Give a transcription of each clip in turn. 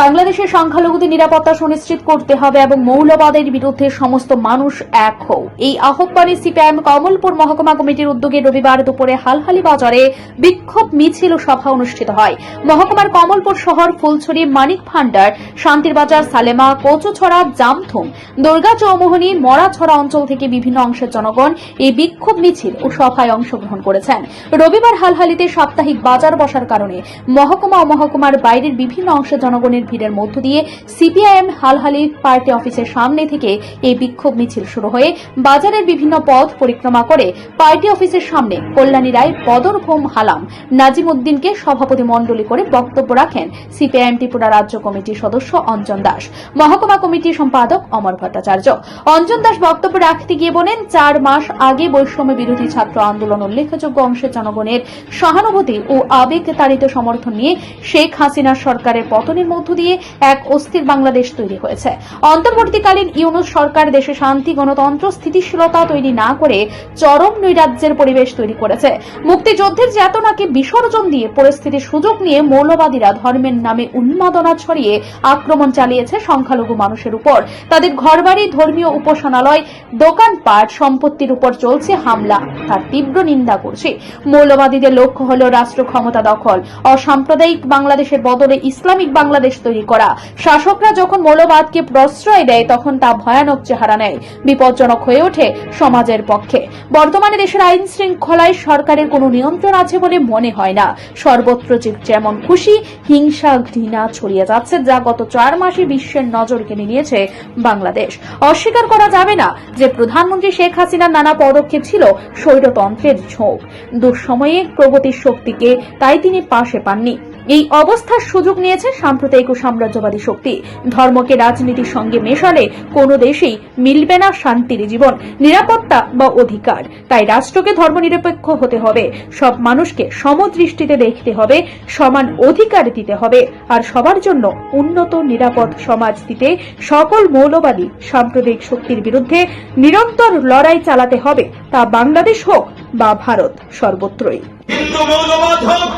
বাংলাদেশের সংখ্যালঘুদের নিরাপত্তা সুনিশ্চিত করতে হবে এবং মৌলবাদের বিরুদ্ধে সমস্ত মানুষ এক হও। এই আহ্বানে সিপিআইএম কমলপুর মহকুমা কমিটির উদ্যোগে রবিবার দুপুরে হালহালি বাজারে বিক্ষোভ মিছিল সভা অনুষ্ঠিত হয়। মহকুমার কমলপুর শহর, ফুলছড়ি, মানিক ভান্ডার শান্তিরবাজার সালেমা, কচুছড়া, জামথুম, দুর্গা চৌমোহনী, মরাছড়া অঞ্চল থেকে বিভিন্ন অংশের জনগণ এই বিক্ষোভ মিছিল ও সভায় অংশগ্রহণ করেছেন। রবিবার হালহালিতে সাপ্তাহিক বাজার বসার কারণে মহকুমা ও মহকুমার বাইরের বিভিন্ন অংশের জনগণের ভিড়ের মধ্য দিয়ে সিপিআইএম হালহালি পার্টি অফিসের সামনে থেকে এই বিক্ষোভ মিছিল শুরু হয়ে বাজারের বিভিন্ন পথ পরিক্রমা করে পার্টি অফিসের সামনে কল্যাণী রায় বদরভৌম হালাম। নাজিম উদ্দিনকে সভাপতি মণ্ডলী করে বক্তব্য রাখেন সিপিআইএম ত্রিপুরা রাজ্য কমিটির সদস্য অঞ্জন দাস। মহকুমা কমিটির সম্পাদক অমর ভট্টাচার্য। অঞ্জন দাস বক্তব্য রাখতে গিয়ে বলেন, চার মাস আগে বৈষম্য বিরোধী ছাত্র আন্দোলন উল্লেখযোগ্য অংশের জনগণের সহানুভূতি ও আবেগ তাড়িত সমর্থন নিয়ে শেখ হাসিনার সরকারের পতনের মধ্য দিয়ে এক অস্থির বাংলাদেশ তৈরি হয়েছে। অন্তর্বর্তীকালীন ইউনুস সরকার দেশে শান্তি, গণতন্ত্র, স্থিতিশীলতা তৈরি না করে চরম নৈরাজ্যের পরিবেশ তৈরি করেছে। মুক্তিযুদ্ধের চেতনাকে বিসর্জন দিয়ে পরিস্থিতির সুযোগ নিয়ে মৌলবাদীরা ধর্মের নামে উন্মাদনা ছড়িয়ে আক্রমণ চালিয়েছে সংখ্যালঘু মানুষের উপর। তাদের ঘরবাড়ি, ধর্মীয় উপাসনালয়, দোকানপাট সম্পত্তির উপর চলছে হামলা। তার তীব্র নিন্দা করছে। মৌলবাদীদের লক্ষ্য হল রাষ্ট্র ক্ষমতা দখল। অসাম্প্রদায়িক বাংলাদেশের বদলে ইসলামিক বাংলাদেশ তৈরি করা। শাসকরা যখন মৌলবাদকে প্রশ্রয় দেয়, তখন তা ভয়ানক চেহারা নেয়। বিপজ্জনক হয়ে ওঠে সমাজের পক্ষে। বর্তমানে দেশের আইন শৃঙ্খলায় সরকারের কোনো নিয়ন্ত্রণ আছে বলে মনে হয় না। সর্বত্র যেমন খুশি, হিংসা, ঘৃণা ছড়িয়ে যাচ্ছে যা গত চার মাসে বিশ্বের নজর কেড়ে নিয়েছে বাংলাদেশ। অস্বীকার করা যাবে না যে প্রধানমন্ত্রী শেখ হাসিনার নানা পদক্ষেপ ছিল স্বৈরতন্ত্রের ঝোঁক। দুঃসময়ে প্রগতির শক্তিকে তাই তিনি পাশে পাননি। এই অবস্থার সুযোগ নিয়েছে সাম্প্রদায়িক ও সাম্রাজ্যবাদী শক্তি। ধর্মকে রাজনীতির সঙ্গে মেশালে কোনো দেশেই মিলবে না শান্তির জীবন, নিরাপত্তা বা অধিকার। তাই রাষ্ট্রকে ধর্মনিরপেক্ষ হতে হবে। সব মানুষকে সমদৃষ্টিতে দেখতে হবে, সমান অধিকার দিতে হবে আর সবার জন্য উন্নত, নিরাপদ সমাজ দিতে সকল মৌলবাদী সাম্প্রদায়িক শক্তির বিরুদ্ধে নিরন্তর লড়াই চালাতে হবে। তা বাংলাদেশ হোক বা ভারত সর্বত্রই হিন্দু মৌলবাদ হোক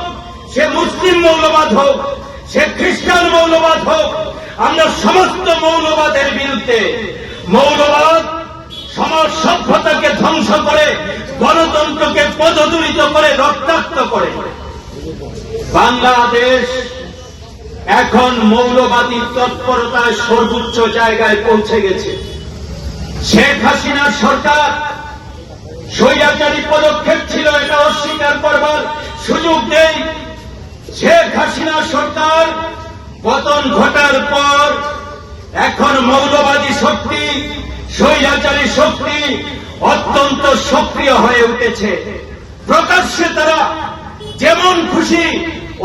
সে মুসলিম মৌলবাদ হোক, সে খ্রিস্টান মৌলবাদ হোক, আমরা সমস্ত মৌলবাদের বিরুদ্ধে মৌলবাদ, সমাজ সভ্যতাকে ধ্বংস করে, গণতন্ত্রকে পদদূরিত করে, রক্তাক্ত করে। বাংলাদেশ এখন মৌলবাদী তৎপরতায় সর্বোচ্চ জায়গায় পৌঁছে গেছে। শেখ হাসিনার সরকার স্বৈরাচারী পদক্ষেপ ছিল, এটা অস্বীকার করবার সুযোগ শেখ হাসিনা সরকার পতন ঘটার পর এখন মৌলবাদী শক্তি, স্বৈরাচারী শক্তি অত্যন্ত সক্রিয় হয়ে উঠেছে। প্রকাশ্যে তারা যেমন খুশি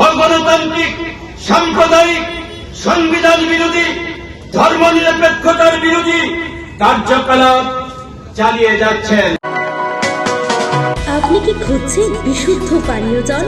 অগণতান্ত্রিক, সাম্প্রদায়িক, সংবিধান বিরোধী, ধর্মনিরপেক্ষতার বিরোধী কার্যকলাপ চালিয়ে যাচ্ছেন। আপনি কি খুঁজছেন বিশুদ্ধ পানীয় জল?